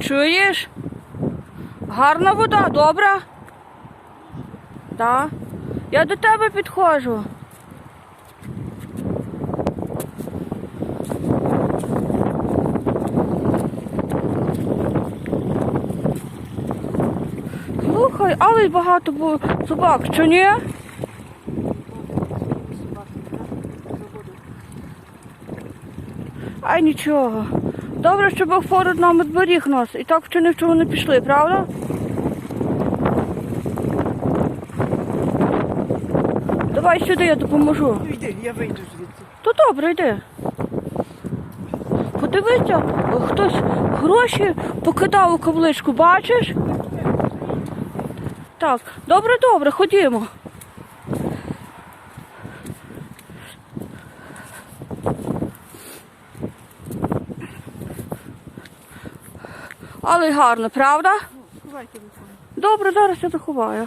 Чуєш? Гарна вода, добра? Так. Я до тебе підходжу. Слухай, але й багато було собак, чи ні? Ай нічого. Добре, що Бог поруч нам зберіг нас. І так вчинив, чого не пішли, правда? Давай сюди, я допоможу. Ну йди, я вийду звідси. То добре, йди. Подивися, хтось гроші покидав у кабличку, бачиш? Так, добре, добре, ходімо. Але гарно, правда? Добре, зараз я заховаю.